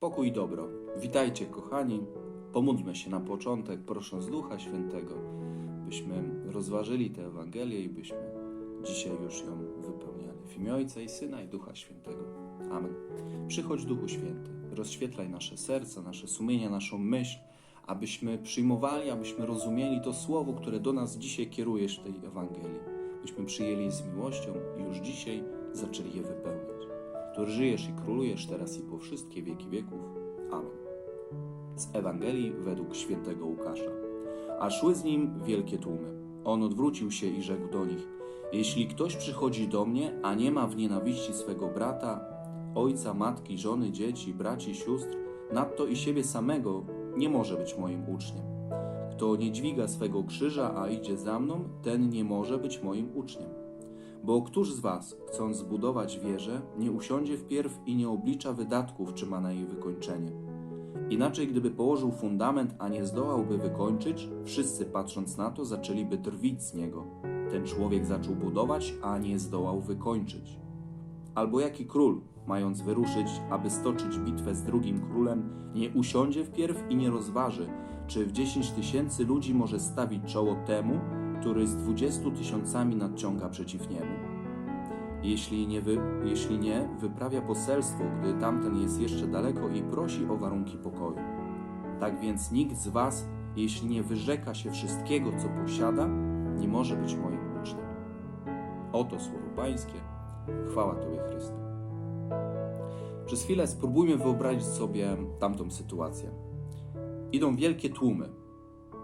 pokój i dobro. Witajcie, kochani. Pomódlmy się na początek, prosząc Ducha Świętego, byśmy rozważyli tę Ewangelię i byśmy dzisiaj już ją wypełniali. W imię Ojca i Syna i Ducha Świętego. Amen. Przychodź, Duchu Święty, rozświetlaj nasze serca, nasze sumienia, naszą myśl, abyśmy przyjmowali, abyśmy rozumieli to słowo, które do nas dzisiaj kierujesz w tej Ewangelii. Byśmy przyjęli je z miłością i już dzisiaj zaczęli je wypełniać który żyjesz i królujesz teraz i po wszystkie wieki wieków. Amen. Z Ewangelii według świętego Łukasza. A szły z nim wielkie tłumy. On odwrócił się i rzekł do nich: Jeśli ktoś przychodzi do mnie, a nie ma w nienawiści swego brata, ojca, matki, żony, dzieci, braci, sióstr, nadto i siebie samego, nie może być moim uczniem. Kto nie dźwiga swego krzyża, a idzie za mną, ten nie może być moim uczniem. Bo któż z was, chcąc zbudować wieżę, nie usiądzie wpierw i nie oblicza wydatków, czy ma na jej wykończenie? Inaczej, gdyby położył fundament, a nie zdołałby wykończyć, wszyscy patrząc na to, zaczęliby drwić z niego. Ten człowiek zaczął budować, a nie zdołał wykończyć. Albo jaki król, mając wyruszyć, aby stoczyć bitwę z drugim królem, nie usiądzie wpierw i nie rozważy, czy w dziesięć tysięcy ludzi może stawić czoło temu, który z dwudziestu tysiącami nadciąga przeciw niemu. Jeśli nie, wy, jeśli nie, wyprawia poselstwo, gdy tamten jest jeszcze daleko i prosi o warunki pokoju. Tak więc nikt z was, jeśli nie wyrzeka się wszystkiego, co posiada, nie może być moim uczniem. Oto słowo Pańskie. Chwała Tobie, Chryste. Przez chwilę spróbujmy wyobrazić sobie tamtą sytuację. Idą wielkie tłumy,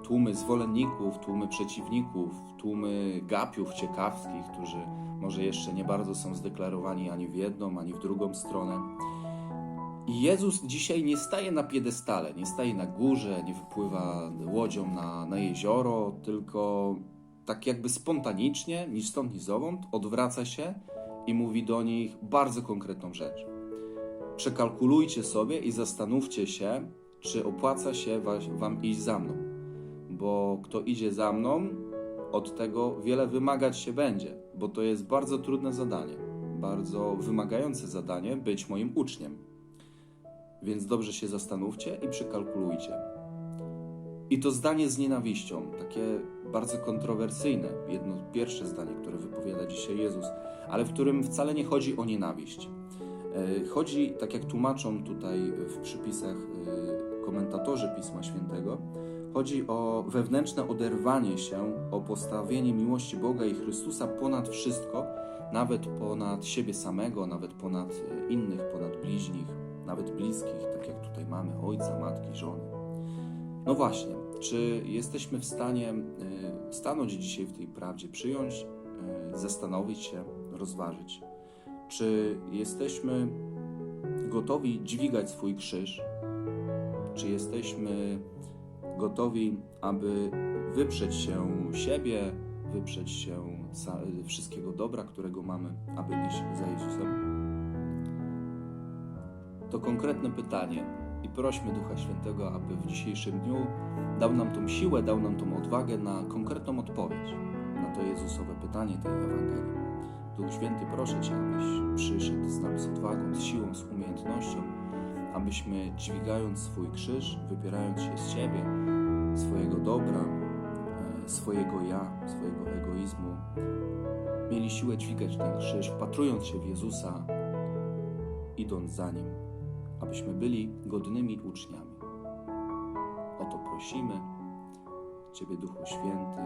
tłumy zwolenników, tłumy przeciwników, tłumy gapiów ciekawskich, którzy może jeszcze nie bardzo są zdeklarowani ani w jedną, ani w drugą stronę. I Jezus dzisiaj nie staje na piedestale, nie staje na górze, nie wypływa łodzią na, na jezioro, tylko tak jakby spontanicznie, ni stąd, ni zowąd, odwraca się i mówi do nich bardzo konkretną rzecz. Przekalkulujcie sobie i zastanówcie się, czy opłaca się wam iść za mną bo kto idzie za mną, od tego wiele wymagać się będzie, bo to jest bardzo trudne zadanie, bardzo wymagające zadanie być moim uczniem. Więc dobrze się zastanówcie i przekalkulujcie. I to zdanie z nienawiścią, takie bardzo kontrowersyjne, jedno pierwsze zdanie, które wypowiada dzisiaj Jezus, ale w którym wcale nie chodzi o nienawiść. Chodzi, tak jak tłumaczą tutaj w przypisach komentatorzy Pisma Świętego, Chodzi o wewnętrzne oderwanie się, o postawienie miłości Boga i Chrystusa ponad wszystko, nawet ponad siebie samego, nawet ponad innych, ponad bliźnich, nawet bliskich, tak jak tutaj mamy ojca, matki, żony. No właśnie, czy jesteśmy w stanie stanąć dzisiaj w tej prawdzie, przyjąć, zastanowić się, rozważyć? Czy jesteśmy gotowi dźwigać swój krzyż? Czy jesteśmy gotowi, aby wyprzeć się siebie, wyprzeć się wszystkiego dobra, którego mamy, aby iść za Jezusem? To konkretne pytanie i prośmy Ducha Świętego, aby w dzisiejszym dniu dał nam tą siłę, dał nam tą odwagę na konkretną odpowiedź na to Jezusowe pytanie tej Ewangelii. Duch Święty, proszę Cię, abyś przyszedł z nami z odwagą, z siłą, z umiejętnością, abyśmy dźwigając swój krzyż, wypierając się z siebie, swojego dobra, e, swojego ja, swojego egoizmu, mieli siłę dźwigać ten krzyż, wpatrując się w Jezusa, idąc za Nim, abyśmy byli godnymi uczniami. O to prosimy Ciebie, Duchu Święty,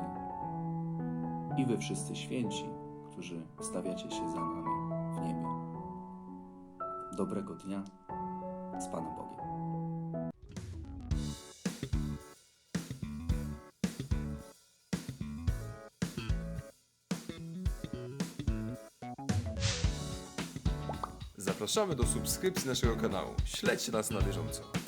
i Wy wszyscy święci, którzy stawiacie się za nami w niebie. Dobrego dnia z Panem Bogiem. Zapraszamy do subskrypcji naszego kanału. Śledźcie nas na bieżąco.